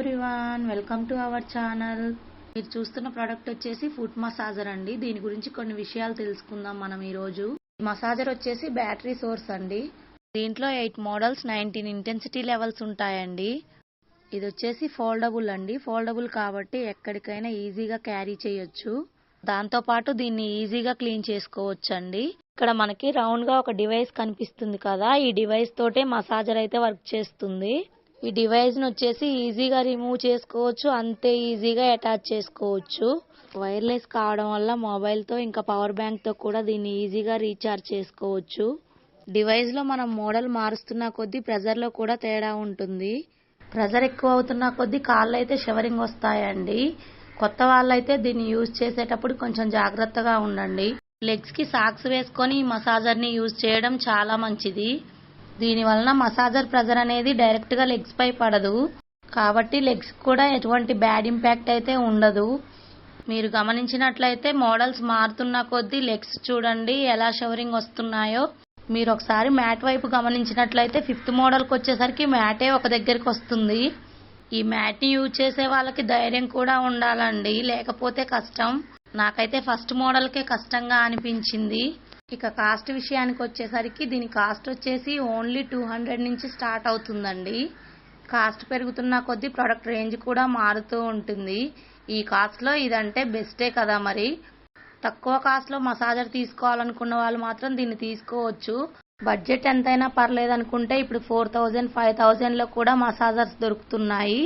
Everyone welcome to our channel మీరు చూస్తున్న product వచ్చేసి ఫుట్ మసాజర్ అండి. దీని గురించి కొన్ని విషయాలు తెలుసుకుందాం మనం ఈరోజు. మసాజర్ వచ్చేసి బ్యాటరీ సోర్స్ అండి. దీంట్లో eight models nineteen intensity levels ఉంటాయండి. ఇది వచ్చేసి ఫోల్డబుల్ అండి. ఫోల్డబుల్ కాబట్టి ఎక్కడికైనా ఈజీగా క్యారీ చేయొచ్చు. దాంతో పాటు దీన్ని ఈజీగా క్లీన్ చేసుకోవచ్చు అండి ఇక్కడ మనకి రౌండ్గా ఒక డివైస్ కనిపిస్తుంది కదా. ఈ డివైస్ తోటే మసాజర్ అయితే వర్క్ చేస్తుంది. ఈ డివైస్ను వచ్చేసి ఈజీగా రిమూవ్ చేసుకోవచ్చు అంతే ఈజీగా అటాచ్ చేసుకోవచ్చు. వైర్లెస్ కావడం వల్ల మొబైల్తో ఇంకా పవర్ బ్యాంక్తో కూడా దీన్ని ఈజీగా రీఛార్జ్ చేసుకోవచ్చు. డివైస్లో మనం మోడల్ మారుస్తున్న కొద్దీ ప్రెజర్లో కూడా తేడా ఉంటుంది. ప్రెజర్ ఎక్కువ అవుతున్న కొద్దీ కాళ్ళు అయితే షవరింగ్ వస్తాయండి. కొత్త వాళ్ళైతే దీన్ని యూజ్ చేసేటప్పుడు కొంచెం జాగ్రత్తగా ఉండండి. లెగ్స్కి సాక్స్ వేసుకొని ఈ మసాజర్ని యూజ్ చేయడం చాలా మంచిది. దీని వలన మసాజర్ ప్రెజర్ అనేది డైరెక్ట్గా లెగ్స్ పై పడదు. కాబట్టి లెగ్స్ కూడా ఎటువంటి బ్యాడ్ ఇంపాక్ట్ అయితే ఉండదు. మీరు గమనించినట్లయితే మోడల్స్ మారుతున్న కొద్దీ లెగ్స్ చూడండి ఎలా షవరింగ్ వస్తున్నాయో. మీరు ఒకసారి మ్యాట్ వైపు గమనించినట్లయితే ఫిఫ్త్ మోడల్కి వచ్చేసరికి మ్యాటే ఒక దగ్గరికి వస్తుంది. ఈ మ్యాట్ని యూజ్ చేసే వాళ్ళకి ధైర్యం కూడా ఉండాలండి. లేకపోతే కష్టం. నాకైతే ఫస్ట్ మోడల్కే కష్టంగా అనిపించింది. ఇక కాస్ట్ విషయానికి వచ్చేసరికి దీని కాస్ట్ వచ్చేసి ఓన్లీ టూ హండ్రెడ్ నుంచి స్టార్ట్ అవుతుందండి. కాస్ట్ పెరుగుతున్న కొద్దీ ప్రొడక్ట్ రేంజ్ కూడా మారుతూ ఉంటుంది. ఈ కాస్ట్లో ఇదంటే బెస్టే కదా మరి. తక్కువ కాస్ట్లో మసాజర్ తీసుకోవాలనుకున్న వాళ్ళు మాత్రం దీన్ని తీసుకోవచ్చు. బడ్జెట్ ఎంతైనా పర్లేదు అనుకుంటే ఇప్పుడు ఫోర్ థౌజండ్ ఫైవ్ థౌజండ్లో కూడా మసాజర్స్ దొరుకుతున్నాయి.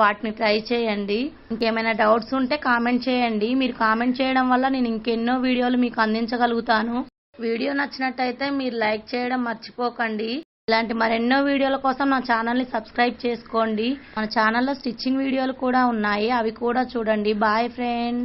వాటిని ట్రై చేయండి. ఇంకేమైనా డౌట్స్ ఉంటే కామెంట్ చేయండి. మీరు కామెంట్ చేయడం వల్ల నేను ఇంకెన్నో వీడియోలు మీకు అందించగలుగుతాను. వీడియో నచ్చినట్టయితే మీరు లైక్ చేయడం మర్చిపోకండి. ఇలాంటి మరెన్నో వీడియోల కోసం నా ఛానల్ని సబ్స్క్రైబ్ చేసుకోండి. మన ఛానల్లో స్టిచ్చింగ్ వీడియోలు కూడా ఉన్నాయి. అవి కూడా చూడండి. Bye friends.